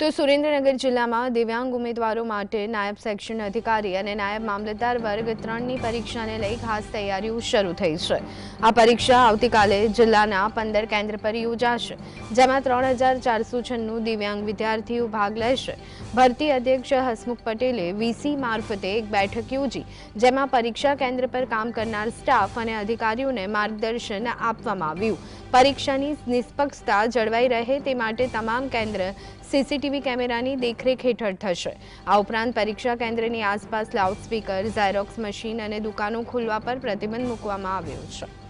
તો સુરેન્દ્રનગર જિલ્લામાં દિવ્યાંગ ઉમેદવારો માટે નાયબ સેક્શન અધિકારી અને નાયબ મામલતદાર વર્ગ ત્રણની પરીક્ષાને લઈ ખાસ તૈયારીઓ શરૂ થઈ છે. આ પરીક્ષા આવતીકાલે જિલ્લાના પંદર કેન્દ્ર પર યોજાશે, જેમાં ત્રણ હજાર ચારસો છન્નું દિવ્યાંગ વિદ્યાર્થીઓ ભાગ લેશે. ભરતી અધ્યક્ષ હસમુખ પટેલે વીસી મારફતે એક બેઠક યોજી, જેમાં પરીક્ષા કેન્દ્ર પર કામ કરનાર સ્ટાફ અને અધિકારીઓને માર્ગદર્શન આપવામાં આવ્યું. પરીક્ષાની નિષ્પક્ષતા જળવાઈ રહે તે માટે તમામ કેન્દ્ર સીસીટીવી કેમેરાની દેખરેખ હેઠળ થશે. આ ઉપરાંત પરીક્ષા કેન્દ્રની આસપાસ લાઉડસ્પીકર ઝેરોક્સ મશીન અને દુકાનો ખોલવા પર પ્રતિબંધ મૂકવામાં આવ્યો છે.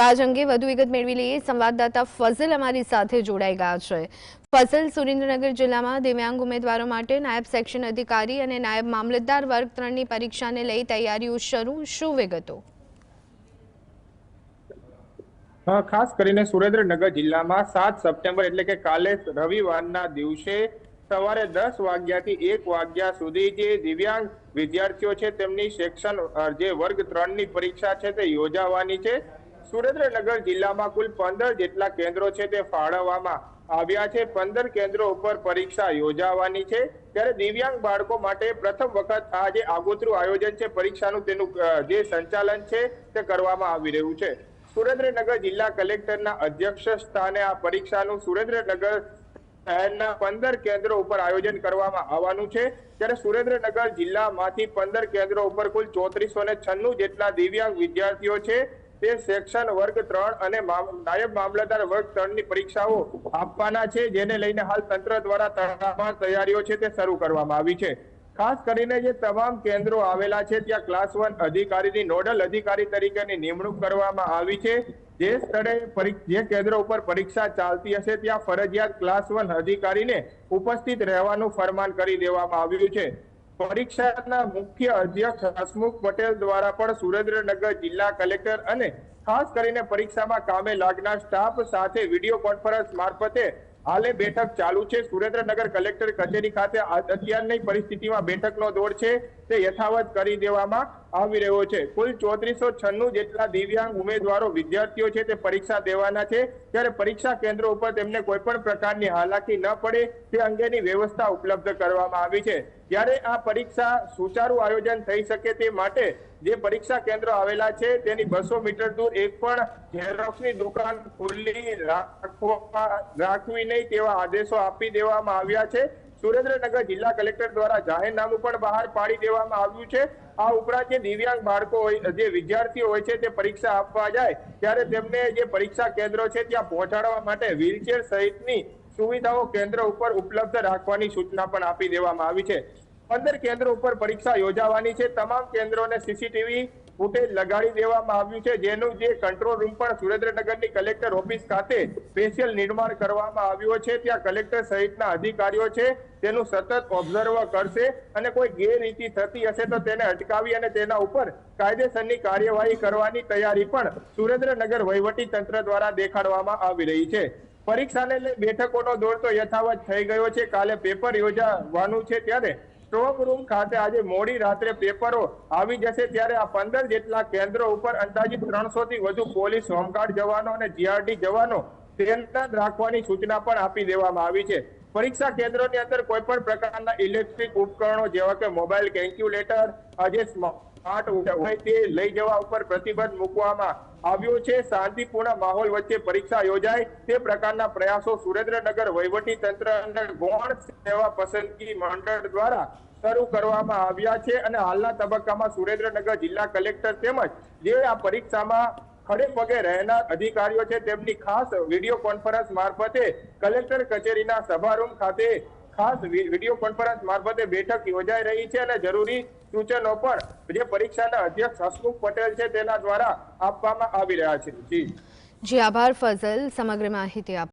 તો આજ અંગે વધુ વિગત મેળવી લઈએ. સંવાદદાતા ફઝલ અમારી સાથે જોડાઈ ગયા છે. ફઝલ, સુરેન્દ્રનગર જિલ્લામાં દિવ્યાંગ ઉમેદવારો માટે નાયબ સેક્શન અધિકારી અને નાયબ મામલતદાર વર્ગ ત્રણની પરીક્ષાને લઈ તૈયારીઓ શરૂ. શું વિગતો? ખાસ કરીને સુરેન્દ્રનગર જિલ્લામાં સાત સપ્ટેમ્બર એટલે કે કાલે રવિવારના દિવસે સવારે દસ વાગ્યાથી એક વાગ્યા સુધી જે દિવ્યાંગ વિદ્યાર્થીઓ છે, તેમની સેક્શન જે વર્ગ ત્રણની પરીક્ષા છે તે યોજાવાની છે. સુરેન્દ્રનગર જિલ્લામાં કુલ પંદર જેટલા કેન્દ્રો છે તે ફાળવવામાં આવ્યા છે. પંદર કેન્દ્રો ઉપર પરીક્ષા યોજાવાની છે. ત્યારે દિવ્યાંગ બાળકો માટે પ્રથમ વખત આ જે આગોતરું આયોજન છે. પરીક્ષાનું તેનું જે સંચાલન છે તે કરવામાં આવી રહ્યું છે. સુરેન્દ્રનગર જિલ્લા કલેક્ટરના અધ્યક્ષ સ્થાને આ પરીક્ષાનું સુરેન્દ્રનગર શહેરના પંદર કેન્દ્રો ઉપર આયોજન કરવામાં આવવાનું છે. ત્યારે સુરેન્દ્રનગર જિલ્લામાંથી પંદર કેન્દ્રો ઉપર કુલ ચોત્રીસો ને છન્નું જેટલા દિવ્યાંગ વિદ્યાર્થીઓ છે. તે સેક્શન વર્ગ ત્રણ અને નાયબ મામલતદાર વર્ગ ત્રણની પરીક્ષાઓ આપવાના છે, જેને લઈને હાલ તંત્ર દ્વારા તડામાર તૈયારીઓ છે તે શરૂ કરવામાં આવી છે. ખાસ કરીને જે તમામ કેન્દ્રો આવેલા છે, ત્યાં ક્લાસ વન અધિકારીની, નોડલ અધિકારી તરીકેની નિમણૂક કરવામાં આવી છે. જે સ્થળે જે કેન્દ્રો ઉપર પરીક્ષા ચાલતી હશે, ત્યાં ફરજિયાત ક્લાસ વન અધિકારીને ઉપસ્થિત રહેવાનું ફરમાન કરી દેવામાં આવ્યું છે. પરીક્ષાના મુખ્ય અધ્યક્ષ હસમુખ પટેલ દ્વારા પણ સુરેન્દ્રનગર જિલ્લા કલેક્ટર અને ખાસ કરીને પરીક્ષામાં કામે લાગનાર સ્ટાફ સાથે વીડિયો કોન્ફરન્સ મારફતે હાલે બેઠક ચાલુ છે. સુરેન્દ્રનગર કલેક્ટર કચેરી ખાતે અત્યારની પરિસ્થિતિમાં બેઠકનો દોર છે તે યથાવત કરી દેવામાં આવી રહ્યો છે. કુલ ચોત્રીસો છન્નું જેટલા દિવ્યાંગ ઉમેદવારો વિદ્યાર્થીઓ છે તે પરીક્ષા દેવાના છે. ત્યારે પરીક્ષા કેન્દ્રો ઉપર તેમને કોઈ પણ પ્રકારની હાલાકી ન પડે તે અંગેની વ્યવસ્થા ઉપલબ્ધ કરવામાં આવી છે. ત્યારે આ પરીક્ષા સુચારુ આયોજન થઈ શકે તે માટે જે પરીક્ષા કેન્દ્રો આવેલા છે, તેની બસો મીટર દૂર એક પણ ઝેરોક્ષની દુકાન ખુલ્લી રાખવા, રાખવી નહીં તેવા આદેશો આપી દેવામાં આવ્યા છે. સુરેન્દ્રનગર જિલ્લા કલેક્ટર દ્વારા જાહેરનામું પણ બહાર પાડી દેવામાં આવ્યું છે. આ ઉપરાંત જે દિવ્યાંગ બાળકો હોય, જે વિદ્યાર્થીઓ હોય છે, તે પરીક્ષા આપવા જાય. ત્યારે તેમને જે પરીક્ષા કેન્દ્રો છે, ત્યાં પહોંચાડવા માટે વ્હીલચેર સહિતની સુવિધાઓ કેન્દ્ર ઉપર ઉપલબ્ધ રાખવાની સૂચના પણ આપી દેવામાં આવી છે. પંદર કેન્દ્રો ઉપર પરીક્ષા યોજાવાની છે. તમામ કેન્દ્રોને સીસીટીવી ફૂટેજ લગાડી દેવામાં આવ્યું છે. જેનું જે કંટ્રોલ રૂમ પણ સુરેન્દ્રનગરની કલેક્ટર ઓફિસ ખાતે સ્પેશિયલ નિર્માણ કરવામાં આવ્યું છે. ત્યાં કલેક્ટર સહિતના અધિકારીઓ છે. તેનું સતત ઓબ્ઝર્વ કરશે અને કોઈ ગેરરીતિ થતી હશે તો તેને અટકાવી અને તેના ઉપર કાયદેસરની કાર્યવાહી કરવાની તૈયારી પણ સુરેન્દ્રનગર વહીવટી તંત્ર દ્વારા દેખાડવામાં આવી રહી છે. પરીક્ષાને લઈ બેઠકોનો દોર તો યથાવત થઈ ગયો છે. કાલે પેપર યોજાવાનું છે ત્યારે સ્ટ્રોંગ રૂમ ખાતે આજે મોડી રાત્રે પેપરો આવી જશે ત્યારે આ પંદર જેટલા કેન્દ્રો ઉપર અંદાજિત ત્રણસો થી વધુ પોલીસ હોમગાર્ડ જવાનો અને જીઆરડી જવાનો તૈનાત રાખવાની સૂચના પણ આપી દેવામાં આવી છે. પરીક્ષા કેન્દ્રોની અંદર કોઈ પણ પ્રકારના ઇલેક્ટ્રિક ઉપકરણો જેવા કે મોબાઈલ કેલ્ક્યુલેટર, આજે સ્માર્ટ હોય તે લઈ જવા ઉપર પ્રતિબંધ મૂકવામાં આવ્યો છે. શાંતિપૂર્ણ માહોલ વચ્ચે પરીક્ષા યોજાય તે પ્રકારના પ્રયાસો સુરેન્દ્રનગર વહીવટી તંત્ર ગૌણ સેવા પસંદગી મંડળ દ્વારા શરૂ કરવામાં આવ્યા છે અને હાલના તબક્કામાં સુરેન્દ્રનગર જિલ્લા કલેક્ટર તેમજ જે આ પરીક્ષામાં ખડે પગે રહેનાર અધિકારીઓ છે તેમની ખાસ વીડિયો કોન્ફરન્સ મારફતે કલેક્ટર કચેરીના સભારૂમ ખાતે ખાસ વીડિયો કોન્ફરન્સ મારફતે બેઠક યોજાઈ રહી છે અને જરૂરી સૂચનો પણ જે પરીક્ષાના અધ્યક્ષ હસમુખ પટેલ છે તેના દ્વારા આપવામાં આવી રહ્યા છે. જી. આભાર ફઝલ, સમગ્ર માહિતી આપ